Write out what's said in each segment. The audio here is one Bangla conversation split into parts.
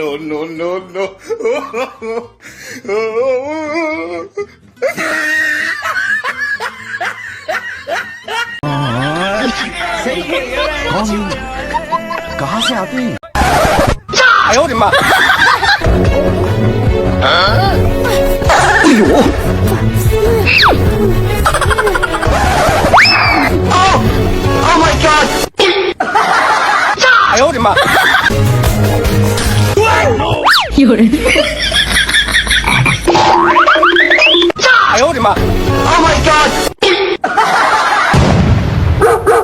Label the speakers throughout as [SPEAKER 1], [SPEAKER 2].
[SPEAKER 1] no, no, no, no.
[SPEAKER 2] Con Có sao chứ Trời
[SPEAKER 3] ơi mà. Hả
[SPEAKER 4] Ôi dồi কি
[SPEAKER 5] করে?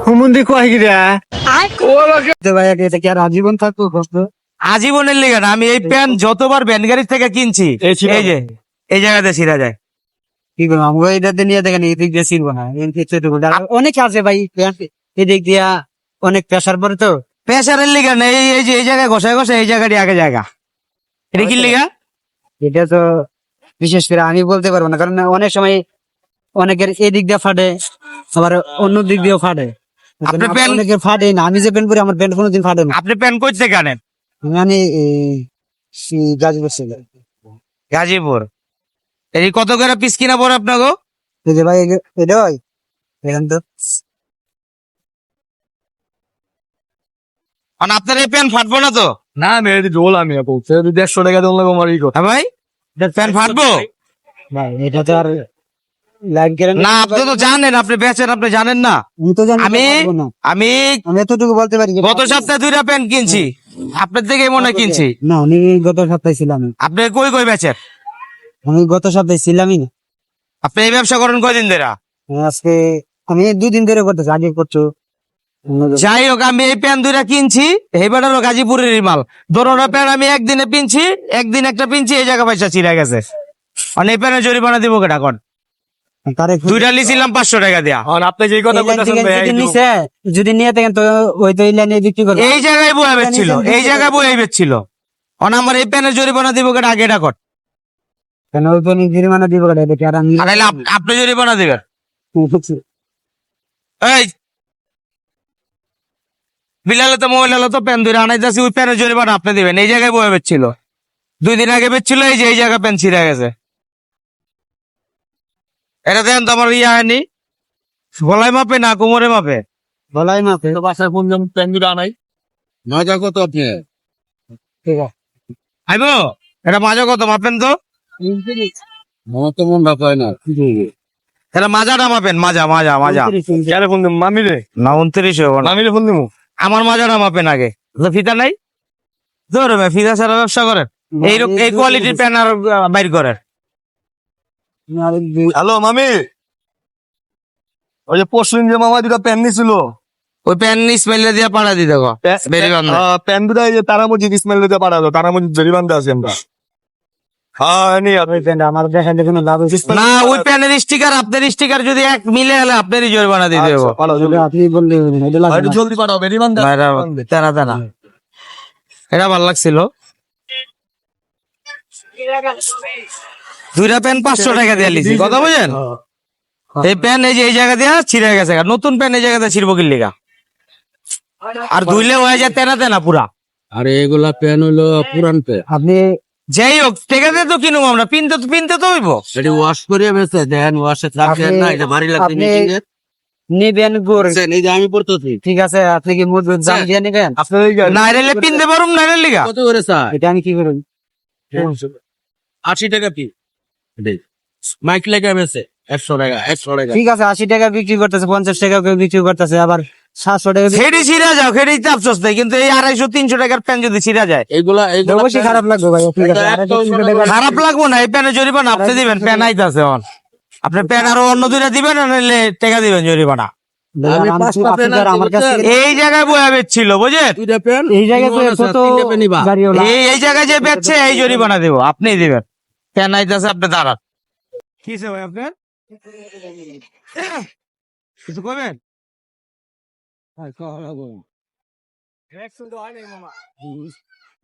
[SPEAKER 5] হুমুন্দি থেকে কিনছি
[SPEAKER 3] এই
[SPEAKER 5] এই জায়গাতে যায়।
[SPEAKER 4] কি করব আমরা এটাতে নিয়ে দেখেন এদিক দিয়ে ছিলবো না অনেক আছে ভাই এদিক দিয়া অনেক প্রেশার পরে তো।
[SPEAKER 5] প্রেশারের লিগে না এই যে এই জায়গায় ঘষায় ঘষায় এই জায়গাটি আগে জায়গা। এটা কি লিগা?
[SPEAKER 4] এটা তো বিশেষ করে আমি বলতে পারব না কারণ অনেক সময় অনেকের এদিক দিয়ে ফাটে আবার অন্য দিক দিয়েও ফাটে।
[SPEAKER 5] আপনি
[SPEAKER 4] অনেকের ফাটে না আমি যে প্যান্ট পরি আমার প্যান্ট কোনোদিন ফাটে না।
[SPEAKER 5] আপনি প্যান্ট থেকে আনেন?
[SPEAKER 4] মানে গাজীপুর ছিল
[SPEAKER 5] গাজীপুর। এই কত করে পিস কিনা পড়ে আপনাকে?
[SPEAKER 4] যে ভাই এটা হয় এখান তো।
[SPEAKER 5] আপনার এই প্যান্ট ফাটবো না তো?
[SPEAKER 3] না মেরে রোল আমি বলছে দেড়শো টাকা লাগবো আমার এই
[SPEAKER 5] হ্যাঁ ভাই প্যান্ট ফাটবো?
[SPEAKER 4] ভাই এটা তো আর
[SPEAKER 5] না আপনি তো জানেন আপনি বেচেন আপনি জানেন না।
[SPEAKER 4] আমি
[SPEAKER 5] আমি। আমি
[SPEAKER 4] আমি এতটুকু বলতে পারি
[SPEAKER 5] গত সপ্তাহে দুইটা প্যান্ট কিনছি। আপনার থেকে মনে হয় কিনছি।
[SPEAKER 4] না উনি গত সপ্তাহে ছিলাম
[SPEAKER 5] আপনি কই কই বেচেন?
[SPEAKER 4] আমি গত সপ্তাহে ছিলামই না।
[SPEAKER 5] আপনি এই ব্যবসা করেন কয়দিন ধরে?
[SPEAKER 4] আজকে আমি দুদিন ধরে করতেছি আগে করছ।
[SPEAKER 5] যাই হোক আমি এই প্যান্ট দুইটা কিনছি এইবারও গাজীপুরের মাল। দোনোটা প্যান্ট আমি একদিনে পিনছি একদিন একটা পিনছি এই জায়গা পয়সা ছিঁড়ে গেছে। আর এই প্যান্টের জরিমানা দিব কেটা এখন দুইটা লিছিলাম পাঁচশো টাকা দিয়া।
[SPEAKER 3] আপনি যে কথা
[SPEAKER 4] এই যদি
[SPEAKER 3] এই
[SPEAKER 4] নিয়ে থাকেন তো ওই তো এই বিক্রি
[SPEAKER 5] এই জায়গায় বয়ে বেচছিল এই জায়গায় বেচছিল। অন আমার এই জরিমানা দিব কেটা আগে এটা কর
[SPEAKER 4] কেন ওই তো জরিমানা দিব কেটে
[SPEAKER 5] আপনি জরিমানা দিবেন। এই বিলালে তো মোবাইল হলো তো প্যান ধরে আনাইতেছি ওই প্যানের জরিমানা আপনি দিবেন। এই জায়গায় বয়ে বেচছিল। দুই দিন আগে বেচছিল এই যে এই জায়গা প্যান ছিঁড়ে গেছে। এটা দেন তো আমার ইয়ে হয়নি। গলায় মাপে না কোমরে মাপে?
[SPEAKER 4] বলাই মাপে।
[SPEAKER 3] তো বাসায় ফোন যেমন প্যান দুটো আনাই।
[SPEAKER 4] মজা কত আপনি?
[SPEAKER 5] আইব? এটা মাজা কত মাপেন তো?
[SPEAKER 4] আমার তো মন ভাব হয় না
[SPEAKER 5] এটা মাজাটা মাপেন মাজা মাজা মাজা।
[SPEAKER 3] কেন ফোন দিব মামি রে
[SPEAKER 5] না উনত্রিশ হব না।
[SPEAKER 3] মামি ফোন দিব
[SPEAKER 5] আমার মাজাটা মাপেন আগে। ফিতা নাই? ধরবে ফিতা ছাড়া ব্যবসা করেন? এই এই কোয়ালিটির প্যান আর বাইর করেন।
[SPEAKER 3] হ্যালো মামি। ওই যে পরশু যে মামা দুটা প্যান নিছিল।
[SPEAKER 5] ওই প্যান স্মেলে দিয়ে পাড়া দিতে গো
[SPEAKER 3] প্যান দুটা এই যে তারা মসজিদ ইসমাইল দিতে পাঠালো তারা মসজিদ জরিমানতে আছি আমরা। নি
[SPEAKER 4] ওই
[SPEAKER 5] প্যানের স্টিকার আপনার স্টিকার যদি এক মিলে হলে আপনারই জরিমানা দিতে হবে
[SPEAKER 3] আচ্ছা।
[SPEAKER 4] আপনি।
[SPEAKER 3] জলদি পাঠাও
[SPEAKER 5] তেনা তেনা এটা ভালো লাগছিল। দুইটা প্যান পাঁচশো টাকা দিয়ে লিছি কথা বুঝেন? এই প্যান এই যে এই জায়গা দিয়ে ছিঁড়ে গেছে। নতুন প্যান এই জায়গাতে ছিড়বো কি লিগা আর ধুইলে হয়ে যায় তেনা তেনা পুরা।
[SPEAKER 6] আর এগুলা প্যান হলো পুরান প্যান।
[SPEAKER 4] আপনি
[SPEAKER 5] যাই হোক টেকাতে তো কিনুম আমরা। পিনতে তো পিনতে তো হইব।
[SPEAKER 6] ওয়াশ করে বেছে দেন ওয়াশে না এটা ভারী লাগছে
[SPEAKER 4] আপনি-। নিবেন?
[SPEAKER 6] এই যে আমি পড়তেছি।
[SPEAKER 4] ঠিক আছে আপনি কি দিয়ে নিবেন?
[SPEAKER 3] আপনার এই গাড়ি-
[SPEAKER 5] নাইরেলে পিনতে পারুম নাইরেল লিগা?
[SPEAKER 6] কত করে স্যার
[SPEAKER 4] এটা আমি কি করব
[SPEAKER 6] আশি টাকা পি মাইক লেগে বেছে একশো টাকা একশো টাকা।
[SPEAKER 4] ঠিক আছে আশি টাকা বিক্রি করতেছে পঞ্চাশ টাকা কেউ বিক্রি করতেছে আবার সাতশো টাকা
[SPEAKER 5] খেড়ি ছিঁড়া যাও খেড়ি তাপসস নেই কিন্তু এই আড়াইশো তিনশো টাকার প্যান যদি ছিঁড়া যায়।
[SPEAKER 6] এগুলা এগুলা
[SPEAKER 4] অবশ্যই খারাপ লাগবে ভাই?
[SPEAKER 5] খারাপ লাগবো না এই প্যানে জরিমানা আপনি দিবেন প্যান আইতাছে এখন। আপনি প্যান আরও অন্য দুইটা দিবেন না নাহলে টাকা দিবেন জরিমানা। এই জায়গায় বয়া বেচছিল বুঝেন
[SPEAKER 6] দুইটা
[SPEAKER 4] এই জায়গায়
[SPEAKER 5] এই এই জায়গায় যে বেচছে এই জরিমানা দিব আপনি দিবেন। প্যান আইতাছে আপনি দাঁড়ান। কিসে ভাই আপনার? কিছু করবেন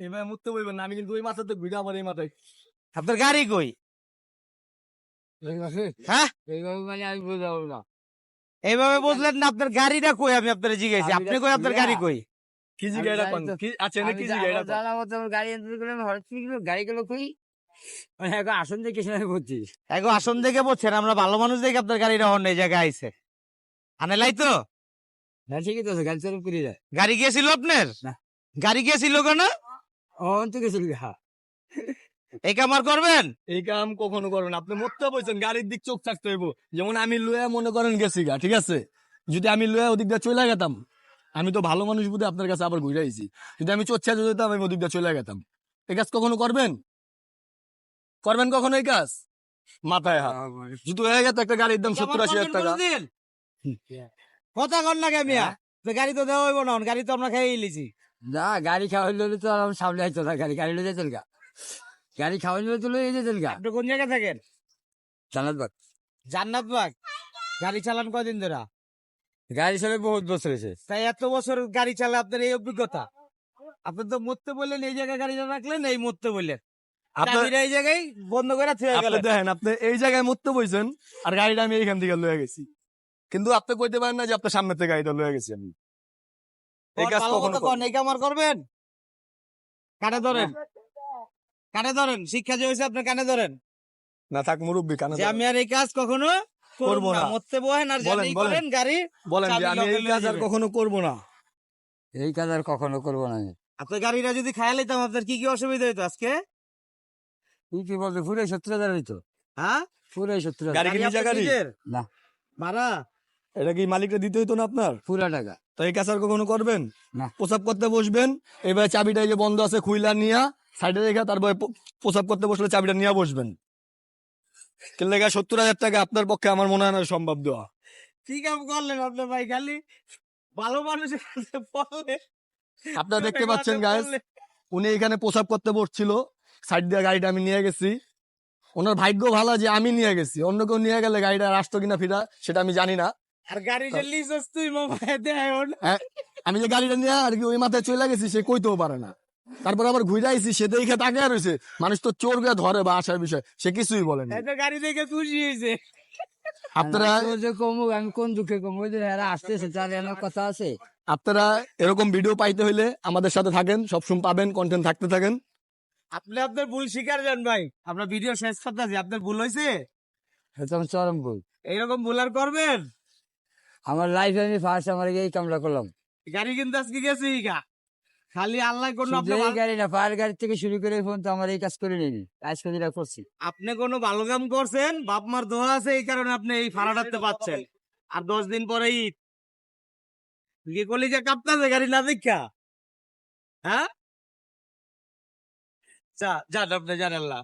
[SPEAKER 3] এবার মুততে বলবেন না, আমি কিন্তু ওই মাথাতে ঘুরে আমার এই মাথায়।
[SPEAKER 5] আপনার গাড়ি কই? হ্যাঁ? এইভাবে বুঝলেন না আপনার গাড়িটা কই? আমি আপনার জিজ্ঞাসি আপনি কই আপনার গাড়ি কই?
[SPEAKER 3] কি জিগা এটা কোন? কি এনে কি জিগা
[SPEAKER 7] জানা মতো গাড়ি এন্ট্রি করলাম হঠাৎ কি গেলো গাড়িগুলো কই? মানে এখন আসন থেকে কিসে বলছি।
[SPEAKER 5] এগো আসন দেখে বলছেন আমরা ভালো মানুষ দেখে আপনার গাড়িটা হন এই জায়গায় আইছে। আনে লাই তো?
[SPEAKER 7] হ্যাঁ ঠিকই তো আছে, গাড়ি চালু করে যায়।
[SPEAKER 5] গাড়ি গিয়েছিল আপনার?
[SPEAKER 7] না।
[SPEAKER 5] গাড়ি গিয়েছিল কেন?
[SPEAKER 7] অন তো গেছিল হ্যাঁ
[SPEAKER 5] এই কামার করবেন?
[SPEAKER 3] এই কাম কখনো করবেন আপনি মরতে বলছেন গাড়ির দিক চোখ থাকতে হইব। যেমন আমি লুয়া মনে করেন গেছি গা ঠিক আছে? যদি আমি লুয়া ওদিক দিয়ে চলে গেতাম আমি তো ভালো মানুষ বুঝে আপনার কাছে আবার ঘুরে আইছি। যদি আমি চোচ্ছা যেতাম আমি ওদিক দিয়ে চলে গেতাম। এই কাজ কখনো করবেন? করবেন কখনো এই কাজ? মাথায় হাত। যদি হয়ে গেছে একটা গাড়ির দাম সত্তর আশি হাজার টাকা।
[SPEAKER 5] কথা কর না কে মিয়া? তো গাড়ি তো দেওয়া হইব না গাড়ি তো আমরা খেয়ে লিছি
[SPEAKER 7] না গাড়ি খাওয়াই লইলে তো আর আমার সামনে আইতো না গাড়ি গাড়ি লয়ে যেতেন গা। গাড়ি খাওয়াই লইলে তো লয়ে যেতেন গা।
[SPEAKER 5] আপনি কোন জায়গায় থাকেন?
[SPEAKER 7] জানাত বাগ
[SPEAKER 5] জান্নাত বাগ গাড়ি চালান কদিন ধরে?
[SPEAKER 7] গাড়ি চলে বহুত বছর হয়েছে
[SPEAKER 5] তাই এত বছর গাড়ি চালা আপনার এই অভিজ্ঞতা? আপনি তো মরতে বললেন এই জায়গায় গাড়িটা রাখলেন এই মরতে বললেন।
[SPEAKER 3] আপনার
[SPEAKER 5] চাবিটা এই জায়গায় বন্ধ করে থুয়ে
[SPEAKER 3] আপনি
[SPEAKER 5] গেলেন।
[SPEAKER 3] দেখেন আপনি এই জায়গায় মরতে বইছেন আর গাড়িটা আমি এইখান থেকে লয়ে গেছি। কিন্তু আপনি কইতে পারেন না যে আপনার সামনে থেকে গাড়িটা লয়ে গেছি আমি। এই কাজ কখনো
[SPEAKER 5] এই কামার করবেন? কানে ধরেন। কানে ধরেন শিক্ষা যে হয়েছে আপনি কানে ধরেন।
[SPEAKER 3] না থাক মুরব্বী কানে
[SPEAKER 5] যে আমি আর এই কাজ কখনো করব না। মরতে বহেন আর জানি করেন গাড়ি
[SPEAKER 3] বলেন যে আমি এই কাজ আর কখনো করব না।
[SPEAKER 7] এই কাজ আর কখনো করব না আমি।
[SPEAKER 5] আপনার গাড়িটা যদি খাইয়া লইতাম আপনার কি কি অসুবিধা হইতো আজকে?
[SPEAKER 7] কি কি বলতে পুরো সত্তর হাজার হইতো
[SPEAKER 5] হ্যাঁ?
[SPEAKER 7] পুরো সত্তর
[SPEAKER 3] গাড়ি কি নিজে
[SPEAKER 5] আপনার
[SPEAKER 3] গাড়ি?
[SPEAKER 7] না।
[SPEAKER 5] ভাড়া?
[SPEAKER 3] এটা কি মালিকটা দিতে হইতো না আপনার?
[SPEAKER 7] পুরা টাকা।
[SPEAKER 3] তো এই কাজ আর কখনো করবেন?
[SPEAKER 7] না।
[SPEAKER 3] প্রসাব করতে বসবেন এবার চাবিটা এই যে বন্ধ আছে খুইলা নিয়া সাইডে রেখে তারপরে প্রসাব করতে বসলে চাবিটা নিয়ে বসবেন। কেলে সত্তর হাজার টাকা আপনার পক্ষে আমার মনে হয় না সম্ভব দেওয়া।
[SPEAKER 5] কি কাম করলেন আপনি ভাই? খালি ভালো মানুষের কাছে বললে
[SPEAKER 3] আপনারা দেখতে পাচ্ছেন গাইস উনি এখানে প্রসাব করতে বসছিল। সাইড দিয়ে গাড়িটা আমি নিয়ে গেছি। ওনার ভাগ্য ভালো যে আমি নিয়ে গেছি। অন্য কেউ নিয়ে গেলে গাড়িটা আসতো কিনা ফিরা সেটা আমি জানি না।
[SPEAKER 5] আর গাড়ি যে তুই মোবাইল দেয়
[SPEAKER 3] হ্যাঁ, আমি যে গাড়িটা নিয়ে আর কি ওই মাথায় চলে গেছি সে কইতেও পারে না। তারপর আবার ঘুরে আইছি সে দেখে তাকে আর রয়েছে মানুষ তো চোর গিয়ে ধরে বা আসার বিষয় সে কিছুই বলেনি
[SPEAKER 5] একটা গাড়ি দেখে খুশি হয়েছে।
[SPEAKER 3] আপনারা
[SPEAKER 7] যে কমুক আমি কোন দুঃখে কমু ওই যে এরা আসতেছে তার এনার কথা আছে।
[SPEAKER 3] আপনারা এরকম ভিডিও পাইতে হইলে আমাদের সাথে থাকেন সবসময় পাবেন কন্টেন্ট থাকতে থাকেন।
[SPEAKER 5] আপনি আপনার ভুল স্বীকার যান ভাই। আপনার ভিডিও শেষ করতেছি আপনার ভুল হয়েছে
[SPEAKER 7] এটা চরম ভুল।
[SPEAKER 5] এইরকম ভুল আর করবেন?
[SPEAKER 7] আমার লাইফে আমি ফার্স্ট আমার এই কামটা করলাম।
[SPEAKER 5] গাড়ি কিন্তু আজকে গেছে গা। খালি আল্লাহ কোনো আপনার
[SPEAKER 7] গাড়ি না পায়ের গাড়ি থেকে শুরু করে ফোন তো আমার এই কাজ করে নিনি করছি।
[SPEAKER 5] আপনি কোনো ভালো কাম করছেন বাপ মার দোয়া আছে এই কারণে আপনি এই ভাড়াটাতে পাচ্ছেন। আর দশ দিন পরে ঈদ। কি করলি যে কাঁপতাছে গাড়ি না দেখা? হ্যাঁ? যা যান আপনি জান আল্লাহ।